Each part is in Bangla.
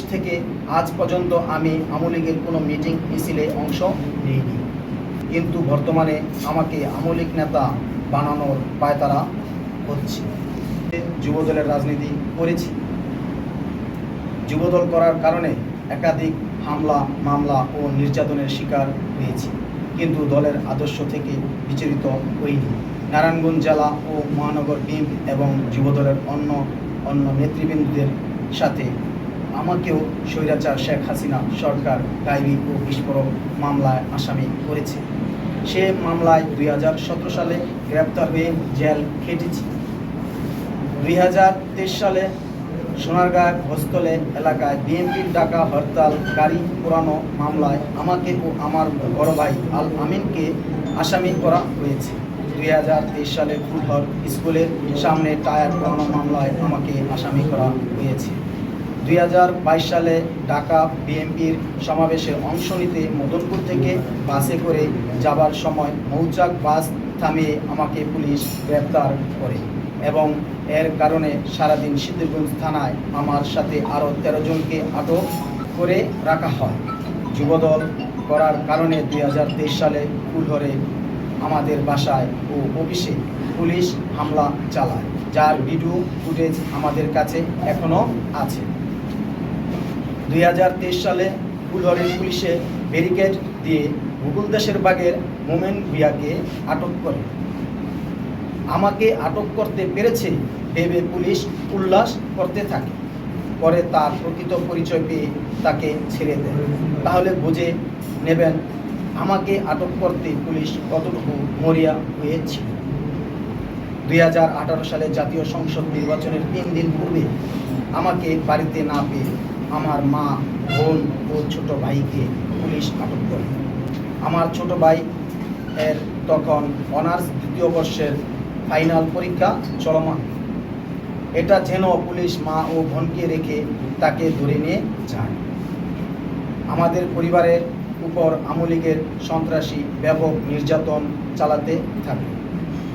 থেকে আজ পর্যন্ত আমি আওয়ামী লীগের কোনো মিটিং মিছিলে অংশ নিইনি। কিন্তু বর্তমানে আমাকে আওয়ামী লীগ নেতা বানানোর পায়তারা হচ্ছে যুবদলের রাজনীতি করেছি। যুবদল করার কারণে একাধিক হামলা, মামলা ও নির্যাতনের শিকার হয়েছি। কিন্তু দলের আদর্শ থেকে বিচলিত হইনি। নারায়ণগঞ্জ জেলা ও মহানগর বিএনপি এবং যুবদলের অন্য অন্য নেতৃবৃন্দদের সাথে আমাকেও স্বৈরাচার শেখ হাসিনা সরকার গাইবি ও বিস্ফোরক মামলায় আসামি করেছে। সে মামলায় দুই হাজার সতেরো সালে গ্রেপ্তার হয়ে জেল খেটেছি। দুই সালে সোনারগাঁ হোস্টলে এলাকায় বিএনপির ডাকা হরতাল গাড়ি পোড়ানো মামলায় আমাকে ও আমার বড় ভাই আল আমিনকে আসামি করা হয়েছে। দুই হাজার তেইশ সালে ফুলহর স্কুলের সামনে টায়ার পোড়ানো মামলায় আমাকে আসামি করা হয়েছে। দুই হাজার বাইশ সালে ঢাকা বিএনপির সমাবেশে অংশ নিতে মদনপুর থেকে বাসে করে যাবার সময় মৌচাক বাস থামিয়ে আমাকে পুলিশ গ্রেপ্তার করে এবং এর কারণে সারাদিন সিদ্ধিরগঞ্জ থানায় আমার সাথে আরও তেরো জনকে আটক করে রাখা হয়। যুবদল করার কারণে দুই হাজার তেইশ সালে ফুলহরে আমাদের বাসায় ও অফিসে পুলিশ হামলা চালায়, যার ভিডিও ফুটেজ আমাদের কাছে এখনও আছে। দুই হাজার তেইশ সালে ফুলহরের পুলিশে ব্যারিকেড দিয়ে ভূগোল দেশের বাগের মোমেন ভিয়াকে আটক করে। আমাকে আটক করতে পেরেছে ভেবে পুলিশ উল্লাস করতে থাকে। পরে তার প্রকৃত পরিচয় পেয়ে তাকে ছেড়ে দেয়। তাহলে বুঝে নেবেন, আমাকে আটক করতে পুলিশ কতটুকু মরিয়া হয়েছিল দুই সালে জাতীয় সংসদ নির্বাচনের তিন দিন পূর্বে আমাকে বাড়িতে না পেয়ে আমার মা, বোন ও ছোট ভাইকে পুলিশ আটক করে। আমার ছোট ভাই এর তখন অনার্স দ্বিতীয় বর্ষের ফাইনাল পরীক্ষা চলমান। এটা যেন পুলিশ মা ও বোনকে রেখে তাকে ধরে নিয়ে যায়। আমাদের পরিবারের উপর আমলিগের সন্ত্রাসী ব্যাপক নির্যাতন চালাতে থাকে।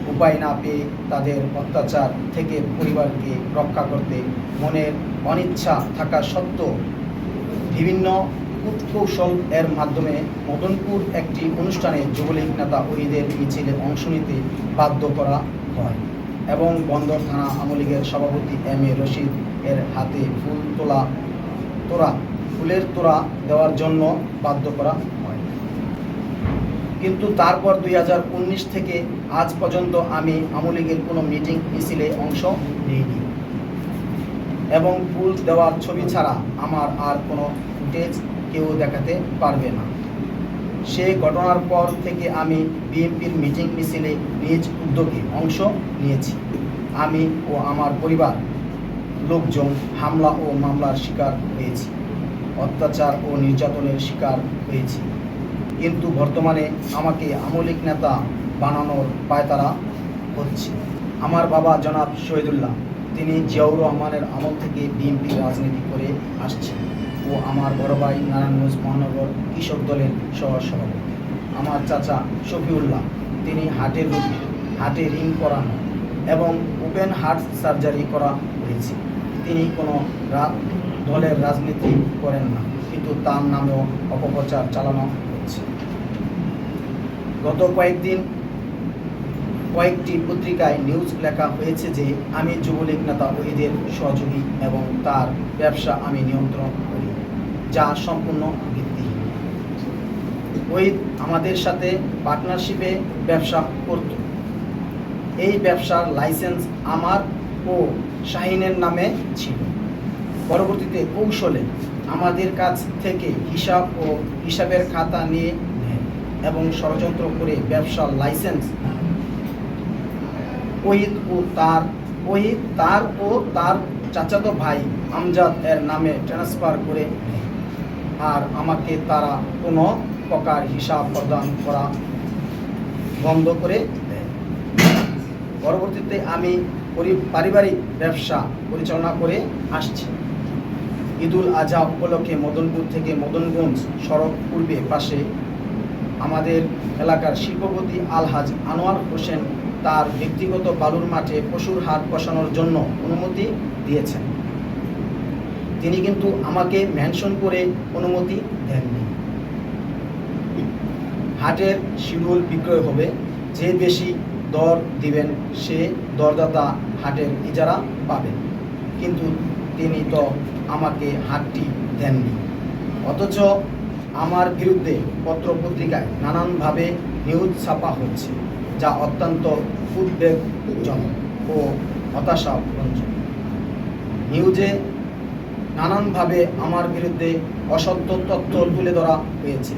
উপায় না পেয়ে তাদের অত্যাচার থেকে পরিবারকে রক্ষা করতে মনের অনিচ্ছা থাকা সত্ত্বেও বিভিন্ন কূটকৌশল এর মাধ্যমে মদনপুর একটি অনুষ্ঠানে যুবলীগ নেতা ওহিদের মিছিলে অংশ নিতে বাধ্য করা হয় এবং বন্দর থানা আমলীগের সভাপতি এম এ রশিদ এর হাতে ফুল তোলা তোরা ফুলের তোড়া দেওয়ার জন্য বাধ্য করা কিন্তু তারপর দুই হাজার উনিশ থেকে আজ পর্যন্ত আমি আমলীগের কোনো মিটিং মিছিলে অংশ নিইনি। এবং ফুল দেওয়ার ছবি ছাড়া আমার আর কোনো ফুটেজ কেউ দেখাতে পারবে না। সে ঘটনার পর থেকে আমি বিএনপির মিটিং মিছিলে নিজ উদ্যোগে অংশ নিয়েছি। আমি ও আমার পরিবার লোকজন হামলা ও মামলার শিকার হয়েছি। অত্যাচার ও নির্যাতনের শিকার হয়েছি। কিন্তু বর্তমানে আমাকে আমলিক নেতা বানানোর পায়তারা হচ্ছে আমার বাবা জনাব শহীদুল্লাহ, তিনি জিয়াউর রহমানের আমল থেকে বিএনপি রাজনীতি করে আসছেন ও আমার বড় ভাই নারায়ণগঞ্জ মহানগর কৃষক দলের সহ সভাপতি আমার চাচা শফিউল্লাহ, তিনি হার্টের রোগী হার্টে রিং করানো এবং ওপেন হার্ট সার্জারি করা হয়েছে। তিনি কোনো দলের রাজনীতি করেন না, কিন্তু তার নামেও অপপ্রচার চালানো গত কয়েকদিন কয়েকটি পত্রিকায় নিউজ লেখা হয়েছে যে আমি যুবলীগ নেতা ওহিদের সহযোগী এবং তার ব্যবসা আমি নিয়ন্ত্রণ করি, যা সম্পূর্ণ ভিত্তিহীন ওহিদ আমাদের সাথে পার্টনারশিপে ব্যবসা করত। এই ব্যবসার লাইসেন্স আমার ও শাহিনের নামে ছিল। পরবর্তীতে কৌশলে আমাদের কাছ থেকে হিসাব ও হিসাবের খাতা নিয়ে নেয় এবং ষড়যন্ত্র করে ব্যবসার লাইসেন্স ওহিদ ও তার, ওহিদ তার ও তার চাচাতো ভাই আমজাদ এর নামে ট্রান্সফার করে আর আমাকে তারা কোনো প্রকার হিসাব প্রদান করা বন্ধ করে পরবর্তীতে আমি পারিবারিক ব্যবসা পরিচালনা করে আসছি। ঈদুল আজহা উপলক্ষে মদনপুর থেকে মদনগঞ্জ সড়ক পূর্বে পাশে আমাদের এলাকার শিল্পপতি আলহাজ আনোয়ার হোসেন তার ব্যক্তিগত বালুর মাঠে পশুর হাট বসানোর জন্য অনুমতি দিয়েছেন। তিনি কিন্তু আমাকে মেনশন করে অনুমতি দেননি। হাটের শিডিউল বিক্রয় হবে, যে বেশি দর দিবেন সে দরদাতা হাটের ইজারা পাবে কিন্তু তিনি তো আমাকে হাটটি দেননি। অথচ আমার বিরুদ্ধে পত্রপত্রিকায় নানানভাবে নিউজ ছাপা হচ্ছে, যা অত্যন্ত উদ্বেগজনক ও হতাশাব্যঞ্জক নিউজে নানানভাবে আমার বিরুদ্ধে অসত্য তথ্য তুলে ধরা হয়েছে।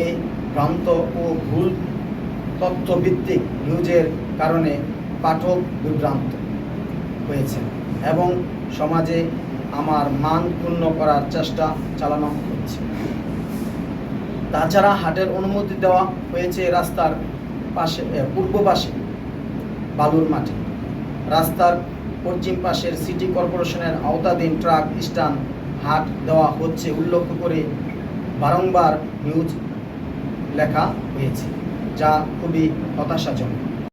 এই ভ্রান্ত ও ভুল তথ্যভিত্তিক নিউজের কারণে পাঠক বিভ্রান্ত হয়েছে এবং সমাজে আমার মান পূর্ণ করার চেষ্টা চালানো হচ্ছে। তাছাড়া হাটের অনুমতি দেওয়া হয়েছে রাস্তার পাশে পূর্ব পাশে, বালুর মাঠে। রাস্তার পশ্চিম পাশের সিটি কর্পোরেশনের আওতাধীন ট্রাক স্ট্যান্ড হাট দেওয়া হচ্ছে উল্লেখ করে বারংবার নিউজ লেখা হয়েছে, যা খুবই হতাশাজনক।